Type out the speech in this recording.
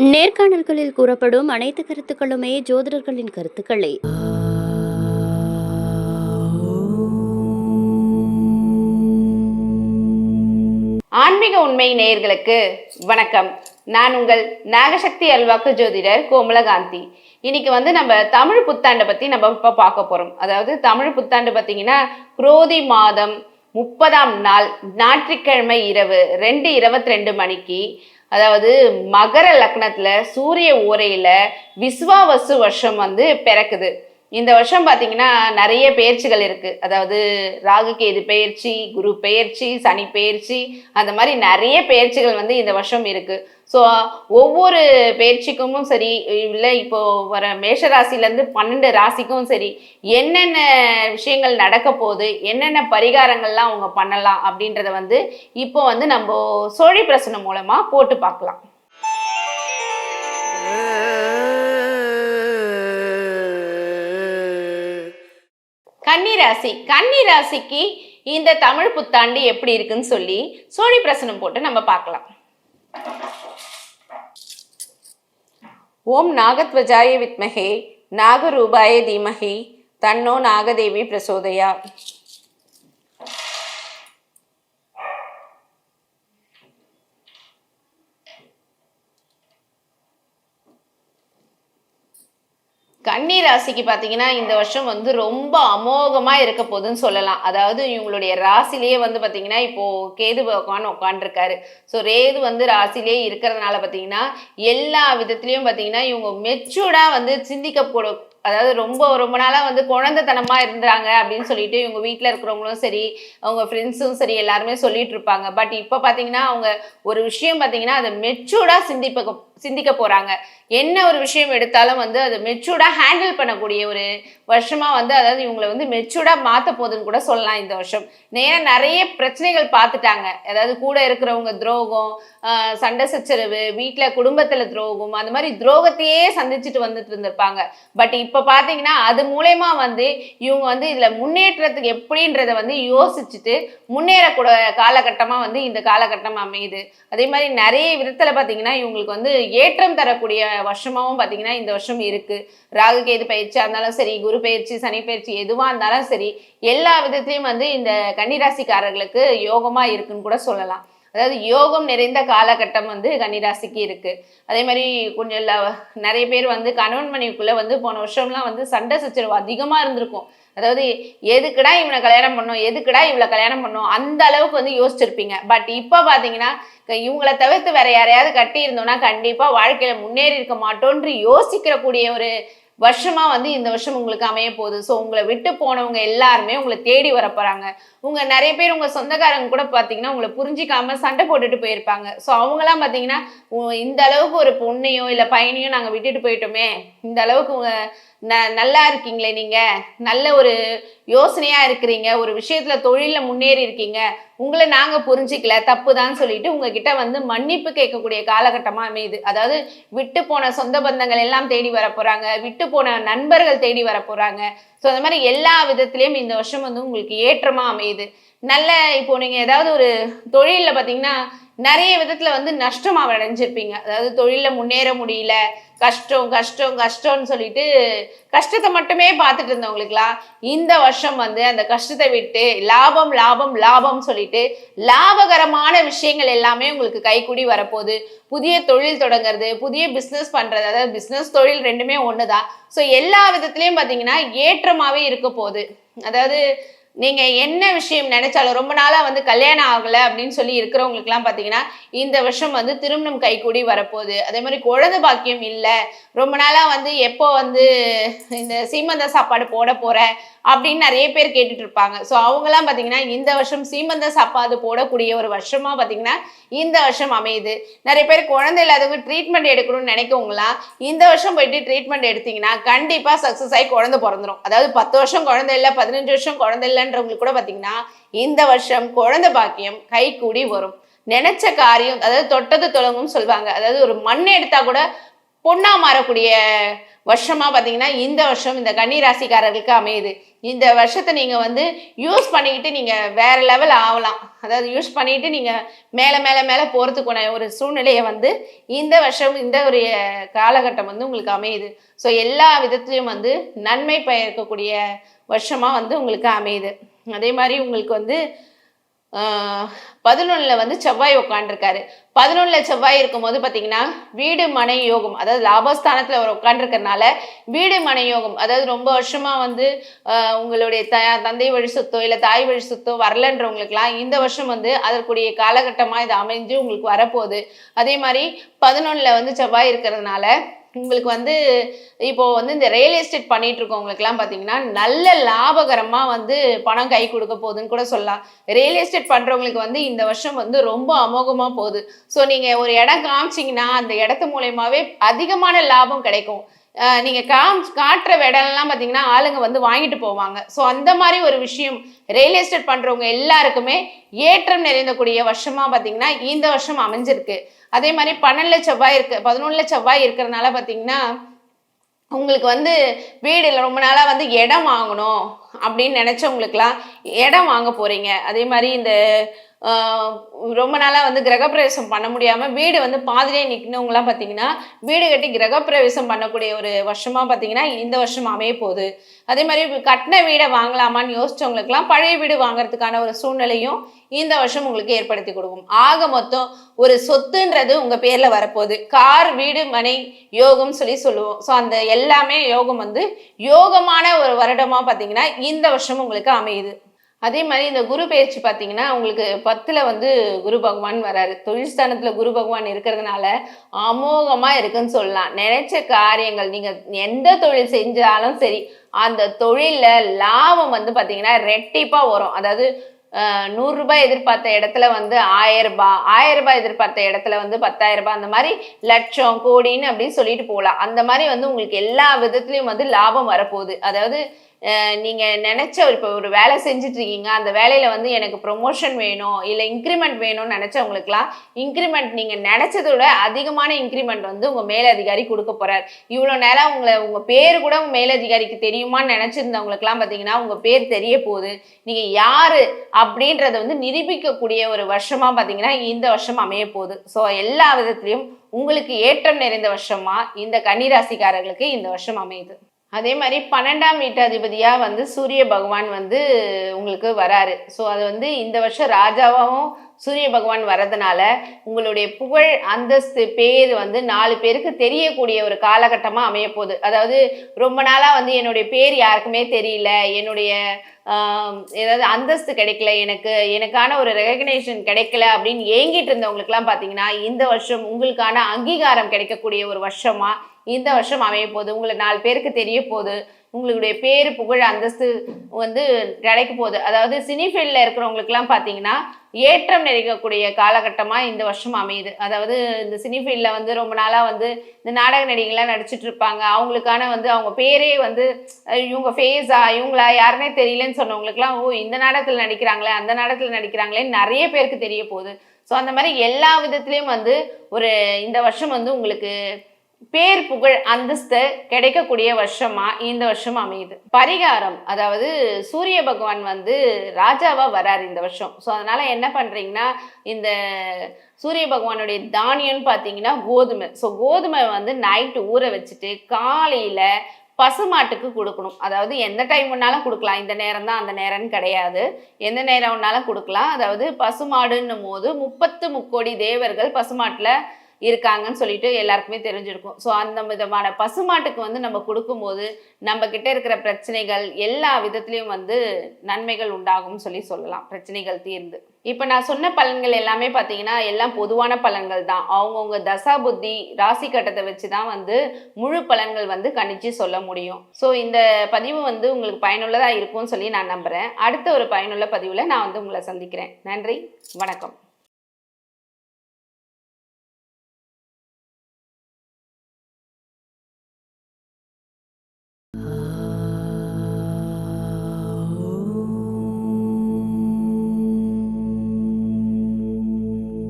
நேர்காணல்களில் கூறப்படும் அனைத்து கருத்துக்களுமே ஜோதிடர்களின் கருத்துக்களே. ஆன்மீக உண்மை நேயர்களுக்கு வணக்கம். நான் உங்கள் நாகசக்தி அல்வாக்கு ஜோதிடர் கோமலகாந்தி. இன்னைக்கு வந்து நம்ம தமிழ் புத்தாண்டை பத்தி நம்ம இப்ப பார்க்க போறோம். அதாவது தமிழ் புத்தாண்டு பார்த்தீங்கன்னா குரோதி மாதம் முப்பதாம் நாள் ஞாயிற்றுக்கிழமை இரவு ரெண்டு இருபத்தி ரெண்டு மணிக்கு அதாவது மகர லக்னத்துல சூரிய ஓரையில விஸ்வாவசு வருஷம் வந்து பிறக்குது. இந்த வருஷம் பார்த்தீங்கன்னா நிறைய பயிற்சிகள் இருக்குது அதாவது ராகு கேது பெயர்ச்சி குரு பெயர்ச்சி சனி பயிற்சி அந்த மாதிரி நிறைய பயிற்சிகள் வந்து இந்த வருஷம் இருக்குது ஸோ ஒவ்வொரு பயிற்சிக்கும் சரி இல்லை இப்போது வர மேஷ ராசிலேருந்து பன்னெண்டு ராசிக்கும் சரி என்னென்ன விஷயங்கள் நடக்க போகுது என்னென்ன பரிகாரங்கள்லாம் அவங்க பண்ணலாம் அப்படின்றத வந்து இப்போ வந்து நம்ம சோழி பிரசனம் மூலமாக போட்டு பார்க்கலாம். கன்னி கன்னிராசிக்கு ராசிக்கு இந்த தமிழ் புத்தாண்டு எப்படி இருக்குன்னு சொல்லி சோழி பிரசனம் போட்டு நம்ம பார்க்கலாம். ஓம் நாகத்வஜாய வித்மகே நாகரூபாய தீமகி தன்னோ நாகதேவி பிரசோதயா. கன்னி ராசிக்கு பார்த்தீங்கன்னா இந்த வருஷம் வந்து ரொம்ப அமோகமாக இருக்க போகுதுன்னு சொல்லலாம். அதாவது இவங்களுடைய ராசிலேயே வந்து பார்த்தீங்கன்னா இப்போது கேது பகவான் உட்காந்துருக்காரு ஸோ ரேது வந்து ராசிலேயே இருக்கிறதுனால பார்த்தீங்கன்னா எல்லா விதத்துலேயும் பார்த்தீங்கன்னா இவங்க மெச்சூர்டாக வந்து சிந்திக்க அதாவது ரொம்ப ரொம்ப நாளாக வந்து குழந்தைத்தனமாக இருந்தாங்க அப்படின்னு சொல்லிட்டு இவங்க வீட்டில் இருக்கிறவங்களும் சரி அவங்க ஃப்ரெண்ட்ஸும் சரி எல்லாருமே சொல்லிட்டு இருப்பாங்க. பட் இப்போ பார்த்தீங்கன்னா அவங்க ஒரு விஷயம் பார்த்தீங்கன்னா அதை மெச்சூர்டாக சிந்திப்ப சிந்திக்க போகிறாங்க என்ன ஒரு விஷயம் எடுத்தாலும் வந்து அதை மெச்சூர்டாக ஹேண்டில் பண்ணக்கூடிய ஒரு வருஷமாக வந்து அதாவது இவங்களை வந்து மெச்சூர்டாக மாற்ற போகுதுன்னு கூட சொல்லலாம் இந்த வருஷம். நேராக நிறைய பிரச்சனைகள் பார்த்துட்டாங்க. அதாவது கூட இருக்கிறவங்க துரோகம் சண்டை சச்சரவு வீட்டில் குடும்பத்தில் துரோகம் அந்த மாதிரி துரோகத்தையே சந்திச்சுட்டு வந்துட்டு இருந்திருப்பாங்க. பட் இப்போ இப்போ பார்த்தீங்கன்னா அது மூலயமா வந்து இவங்க வந்து இதில் முன்னேற்றத்துக்கு எப்படின்றத வந்து யோசிச்சுட்டு முன்னேறக்கூட காலகட்டமாக வந்து இந்த காலகட்டம் அமையுது. அதே மாதிரி நிறைய விதத்தில் பார்த்தீங்கன்னா இவங்களுக்கு வந்து ஏற்றம் தரக்கூடிய வருஷமாகவும் பார்த்தீங்கன்னா இந்த வருஷம் இருக்குது ராகு கேது பயிற்சியாக இருந்தாலும் சரி குரு பயிற்சி சனி பயிற்சி எதுவாக இருந்தாலும் சரி எல்லா விதத்துலையும் வந்து இந்த கன்னிராசிக்காரர்களுக்கு யோகமாக இருக்குன்னு கூட சொல்லலாம். அதாவது யோகம் நிறைந்த காலகட்டம் வந்து கன்னிராசிக்கு இருக்கு. அதே மாதிரி கொஞ்சம் நிறைய பேர் வந்து கணவன் மனைவிக்குள்ள வந்து போன வருஷம்லாம் வந்து சண்டை சச்சரவு அதிகமா இருந்திருக்கும். அதாவது எதுக்குடா இவனை கல்யாணம் பண்ணோம்? எதுக்குடா இவளை கல்யாணம் பண்ணோம்? அந்த அளவுக்கு வந்து யோசிச்சிருப்பீங்க. பட் இப்போ பார்த்தீங்கன்னா இவங்கள தவிர்த்து வேற யாரையாவது கட்டி இருந்தோம்னா கண்டிப்பாக வாழ்க்கையில் முன்னேறி இருக்க மாட்டோன்று யோசிக்கிற கூடிய ஒரு வருஷமா வந்து இந்த வருஷம் உங்களுக்கு அமைய போகுது. ஸோ உங்களை விட்டு போனவங்க எல்லாருமே உங்களை தேடி வர போறாங்க. உங்க நிறைய பேர் உங்க சொந்தக்காரங்க கூட பாத்தீங்கன்னா உங்களை புரிஞ்சிக்காம சண்டை போட்டுட்டு போயிருப்பாங்க. ஸோ அவங்களாம் பாத்தீங்கன்னா இந்த அளவுக்கு ஒரு பொண்ணையோ இல்ல பையனையோ நாங்க விட்டுட்டு போயிட்டோமே. இந்த அளவுக்கு உங்க ந நல்லா இருக்கீங்களே நீங்கள் நல்ல ஒரு யோசனையாக இருக்கிறீங்க. ஒரு விஷயத்தில் தொழிலில் முன்னேறி இருக்கீங்க. உங்களை நாங்கள் புரிஞ்சிக்கல. தப்பு தான் சொல்லிட்டு உங்ககிட்ட வந்து மன்னிப்பு கேட்கக்கூடிய காலகட்டமாக அமையுது. அதாவது விட்டு போன சொந்த பந்தங்கள் எல்லாம் தேடி வர போகிறாங்க விட்டு போன நண்பர்கள் தேடி வர போகிறாங்க ஸோ அந்த மாதிரி எல்லா விதத்துலேயும் இந்த வருஷம் வந்து உங்களுக்கு ஏற்றமாக அமையுது. நல்ல இப்போ நீங்கள் ஏதாவது ஒரு தொழிலில் பார்த்தீங்கன்னா நிறைய விதத்தில் வந்து நஷ்டமாக அடைஞ்சிருப்பீங்க. அதாவது தொழிலில் முன்னேற முடியல கஷ்டம் கஷ்டம் கஷ்டம்னு சொல்லிட்டு கஷ்டத்தை மட்டுமே பார்த்துட்டு இருந்தவங்களுக்குலாம் இந்த வருஷம் வந்து அந்த கஷ்டத்தை விட்டு லாபம் லாபம் லாபம் சொல்லிட்டு லாபகரமான விஷயங்கள் எல்லாமே உங்களுக்கு கைக்கூடி வரப்போகுது. புதிய தொழில் தொடங்குறது புதிய பிஸ்னஸ் பண்ணுறது அதாவது பிஸ்னஸ் தொழில் ரெண்டுமே ஒன்று தான் ஸோ எல்லா விதத்துலேயும் பார்த்தீங்கன்னா ஏற்ற ஏற்றமாகவே இருக்க போகுது. அதாவது நீங்க என்ன விஷயம் நினைச்சாலும் ரொம்ப நாளா வந்து கல்யாணம் ஆகல அப்படின்னு சொல்லி இருக்கிறவங்களுக்குலாம் பாத்தீங்கன்னா இந்த வருஷம் வந்து திருமணம் கைகூடி வரப்போகுது. அதே மாதிரி குழந்தை பாக்கியம் இல்லை. ரொம்ப நாளா வந்து எப்போ வந்து இந்த சீமந்த சாப்பாடு போட போற அப்படின்னு நிறைய பேர் கேட்டுட்டு இருப்பாங்க. ஸோ அவங்கெல்லாம் பார்த்தீங்கன்னா இந்த வருஷம் சீமந்த சாப்பாடு போடக்கூடிய ஒரு வருஷமா பார்த்தீங்கன்னா இந்த வருஷம் அமையுது. நிறைய பேர் குழந்தை இல்லாதவங்க ட்ரீட்மெண்ட் எடுக்கணும்னு நினைக்கவங்களாம் இந்த வருஷம் போயிட்டு ட்ரீட்மெண்ட் எடுத்தீங்கன்னா கண்டிப்பாக சக்ஸஸ் ஆகி குழந்தை பிறந்துரும். அதாவது பத்து வருஷம் குழந்தை இல்லை பதினஞ்சு வருஷம் குழந்தை இல்லை இல்லைன்றவங்களுக்கு கூட பார்த்தீங்கன்னா இந்த வருஷம் குழந்தை பாக்கியம் கை கூடி வரும். நினைச்ச காரியம் அதாவது தொட்டது தொடங்கும் சொல்லுவாங்க. அதாவது ஒரு மண்ணை எடுத்தா கூட பொண்ணா மாறக்கூடிய வருஷமா பார்த்தீங்கன்னா இந்த வருஷம் இந்த கன்னி ராசிக்காரர்களுக்கு அமையுது. இந்த வருஷத்தை நீங்கள் வந்து யூஸ் பண்ணிக்கிட்டு நீங்கள் வேற லெவல் ஆகலாம். அதாவது யூஸ் பண்ணிட்டு நீங்கள் மேலே மேலே மேலே போகிறதுக்குன ஒரு சூழ்நிலையை வந்து இந்த வருஷம் இந்த ஒரு காலகட்டம் வந்து உங்களுக்கு அமையுது. ஸோ எல்லா விதத்துலையும் வந்து நன்மை பயக்கக்கூடிய வருஷமாக வந்து உங்களுக்கு அமையுது. அதே மாதிரி உங்களுக்கு வந்து பதினொன்றில் வந்து செவ்வாய் உட்காண்டிருக்காரு பதினொன்றில் செவ்வாய் இருக்கும்போது பார்த்தீங்கன்னா வீடு மனை யோகம் அதாவது லாபஸ்தானத்தில் அவர் உட்காண்டிருக்கறனால வீடு மனை யோகம் அதாவது ரொம்ப வருஷமாக வந்து உங்களுடைய த தந்தை வழி சொத்தோ இல்லை தாய் வழி சொத்தோ வரலன்றவங்களுக்குலாம் இந்த வருஷம் வந்து அதற்குரிய காலகட்டமாக இது அமைஞ்சு உங்களுக்கு வரப்போகுது. அதே மாதிரி பதினொன்றில் வந்து செவ்வாய் இருக்கிறதுனால உங்களுக்கு வந்து இப்போ வந்து இந்த ரியல் எஸ்டேட் பண்ணிட்டு இருக்கவங்களுக்குலாம் பார்த்தீங்கன்னா நல்ல லாபகரமாக வந்து பணம் கை கொடுக்க போகுதுன்னு கூட சொல்லலாம். ரியல் எஸ்டேட் பண்ணுறவங்களுக்கு வந்து இந்த வருஷம் வந்து ரொம்ப அமோகமாக போகுது. ஸோ நீங்கள் ஒரு இடம் காமிச்சிங்கன்னா அந்த இடத்து மூலயமாவே அதிகமான லாபம் கிடைக்கும். நீங்கள் நீங்க காம் காட்டுற விடலாம் பார்த்தீங்கன்னா ஆளுங்க வந்து வாங்கிட்டு போவாங்க. ஸோ அந்த மாதிரி ஒரு விஷயம் ரியல் எஸ்டேட் பண்றவங்க எல்லாருக்குமே ஏற்றம் நிறைந்தக்கூடிய வருஷமா பார்த்தீங்கன்னா இந்த வருஷம் அமைஞ்சிருக்கு. அதே மாதிரி பன்னெண்டு செவ்வாய் இருக்கு பதினொன்றுல செவ்வாய் இருக்கிறதுனால பார்த்தீங்கன்னா உங்களுக்கு வந்து வீடுல ரொம்ப நாளாக வந்து இடம் வாங்கணும் அப்படின்னு நினச்சவங்களுக்குலாம் இடம் வாங்க போகிறீங்க அதே மாதிரி இந்த ரொம்ப நாளாக வந்து கிரகப்பிரவேசம் பண்ண முடியாமல் வீடு வந்து பாதிலே நிற்கணவங்களாம் பார்த்தீங்கன்னா வீடு கட்டி கிரகப்பிரவேசம் பண்ணக்கூடிய ஒரு வருஷமாக பார்த்தீங்கன்னா இந்த வருஷம் அமைய போகுது. அதே மாதிரி கட்டின வீடை வாங்கலாமான்னு யோசிச்சவங்களுக்குலாம் பழைய வீடு வாங்குறதுக்கான ஒரு சூழ்நிலையும் இந்த வருஷம் உங்களுக்கு ஏற்படுத்தி கொடுக்கும். ஆக மொத்தம் ஒரு சொத்துன்றது உங்கள் பேரில் வரப்போகுது. கார் வீடு மனை யோகம் சொல்லி சொல்லுவோம். ஸோ அந்த எல்லாமே யோகம் வந்து யோகமான ஒரு வருடமா பார்த்தீங்கன்னா இந்த வருஷம் உங்களுக்கு அமையுது. அதே மாதிரி இந்த குரு பயிற்சி பார்த்தீங்கன்னா உங்களுக்கு பத்தில் வந்து குரு பகவான் வராரு. தொழில் குரு பகவான் இருக்கிறதுனால அமோகமாக இருக்குன்னு சொல்லலாம். நினைச்ச காரியங்கள் நீங்கள் எந்த தொழில் செஞ்சாலும் சரி அந்த தொழிலில் லாபம் வந்து பார்த்தீங்கன்னா ரெட்டிப்பாக வரும். அதாவது நூறுரூபா எதிர்பார்த்த இடத்துல வந்து ஆயரூபா ரூபாய் எதிர்பார்த்த இடத்துல வந்து பத்தாயிரம் ரூபாய் அந்த மாதிரி லட்சம் கோடின்னு அப்படின்னு சொல்லிட்டு போகலாம். அந்த மாதிரி வந்து உங்களுக்கு எல்லா விதத்துலேயும் வந்து லாபம் வரப்போகுது. அதாவது நீங்கள் நினச்ச இப்போ ஒரு வேலை செஞ்சுட்டு இருக்கீங்க அந்த வேலையில் வந்து எனக்கு ப்ரொமோஷன் வேணும் இல்லை இன்க்ரிமெண்ட் வேணும்னு நினச்சவங்களுக்குலாம் இன்க்ரிமெண்ட் நீங்கள் நினச்சதோட விட அதிகமான இன்க்ரிமெண்ட் வந்து உங்கள் மேலதிகாரி கொடுக்க போகிறார் இவ்வளோ நேரம் உங்களை உங்கள் பேர் கூட உங்கள் மேலதிகாரிக்கு தெரியுமான்னு நினச்சிருந்தவங்களுக்குலாம் பார்த்தீங்கன்னா உங்கள் பேர் தெரிய போகுது. நீங்கள் யார் அப்படின்றத வந்து நிரூபிக்கக்கூடிய ஒரு வருஷமாக பார்த்தீங்கன்னா இந்த வருஷம் அமைய போகுது. ஸோ எல்லா விதத்துலேயும் உங்களுக்கு ஏற்றம் நிறைந்த வருஷமாக இந்த கன்னிராசிக்காரர்களுக்கு இந்த வருஷம் அமையுது. அதே மாதிரி பன்னெண்டாம் வீட்டாதிபதியாக வந்து சூரிய பகவான் வந்து உங்களுக்கு வராரு. ஸோ அது வந்து இந்த வருஷம் ராஜாவாகவும் சூரிய பகவான் வரதுனால உங்களுடைய புகழ் அந்தஸ்து பேர் வந்து நாலு பேருக்கு தெரியக்கூடிய ஒரு காலகட்டமாக அமைய போகுது அதாவது ரொம்ப நாளாக வந்து என்னுடைய பேர் யாருக்குமே தெரியல என்னுடைய ஏதாவது அந்தஸ்து கிடைக்கல எனக்கு எனக்கான ஒரு ரெகக்னேஷன் கிடைக்கல அப்படின்னு ஏங்கிட்டு இருந்தவங்களுக்குலாம் பார்த்தீங்கன்னா இந்த வருஷம் உங்களுக்கான அங்கீகாரம் கிடைக்கக்கூடிய ஒரு வருஷமாக இந்த வருஷம் அமைய போகுது உங்களை நாலு பேருக்கு தெரிய போகுது உங்களுடைய பேர் புகழ் அந்தஸ்து வந்து கிடைக்க போகுது அதாவது சினி ஃபீல்டில் இருக்கிறவங்களுக்குலாம் பார்த்தீங்கன்னா ஏற்றம் நிறைக்கக்கூடிய காலகட்டமாக இந்த வருஷம் அமையுது. அதாவது இந்த சினி ஃபீல்டில் வந்து ரொம்ப நாளாக வந்து இந்த நாடக நடிகைலாம் நடிச்சிட்டு இருப்பாங்க. அவங்களுக்கான வந்து அவங்க பேரே வந்து இவங்க ஃபேஸா இவங்களா யாருன்னே தெரியலன்னு சொன்னவங்களுக்குலாம் ஓ இந்த நாடகத்தில் நடிக்கிறாங்களே அந்த நாடகத்தில் நடிக்கிறாங்களே நிறைய பேருக்கு தெரிய போகுது ஸோ அந்த மாதிரி எல்லா விதத்துலேயும் வந்து ஒரு இந்த வருஷம் வந்து உங்களுக்கு பேர் புகழ் அந்தஸ்து கிடைக்கக்கூடிய வருஷமா இந்த வருஷம் அமையுது. பரிகாரம் அதாவது சூரிய பகவான் வந்து ராஜாவா வராரு இந்த வருஷம். ஸோ அதனால என்ன பண்றீங்கன்னா இந்த சூரிய பகவானுடைய தானியம்னு பார்த்தீங்கன்னா கோதுமை. ஸோ கோதுமை வந்து நைட்டு ஊற வச்சுட்டு காலையில பசுமாட்டுக்கு கொடுக்கணும். அதாவது எந்த டைம் வேணாலும் கொடுக்கலாம். இந்த நேரம் தான் அந்த நேரம்னு கிடையாது. எந்த நேரம் வேணாலும் கொடுக்கலாம். அதாவது பசுமாடுன்னும் போது முப்பத்து முக்கோடி தேவர்கள் பசுமாட்டில் இருக்காங்கன்னு சொல்லிட்டு எல்லாருக்குமே தெரிஞ்சிருக்கும். ஸோ அந்த விதமான பசுமாட்டுக்கு வந்து நம்ம கொடுக்கும்போது நம்ம கிட்ட இருக்கிற பிரச்சனைகள் எல்லா விதத்துலேயும் வந்து நன்மைகள் உண்டாகும்னு சொல்லி சொல்லலாம். பிரச்சனைகள் தீர்ந்து. இப்போ நான் சொன்ன பலன்கள் எல்லாமே பார்த்தீங்கன்னா எல்லாம் பொதுவான பலன்கள் தான். அவங்கவுங்க தசா புத்தி ராசி கட்டத்தை வச்சு தான் வந்து முழு பலன்கள் வந்து கணிச்சு சொல்ல முடியும். ஸோ இந்த பதிவு வந்து உங்களுக்கு பயனுள்ளதாக இருக்கும்னு சொல்லி நான் நம்புகிறேன் அடுத்த ஒரு பயனுள்ள பதிவில் நான் வந்து உங்களை சந்திக்கிறேன். நன்றி வணக்கம்.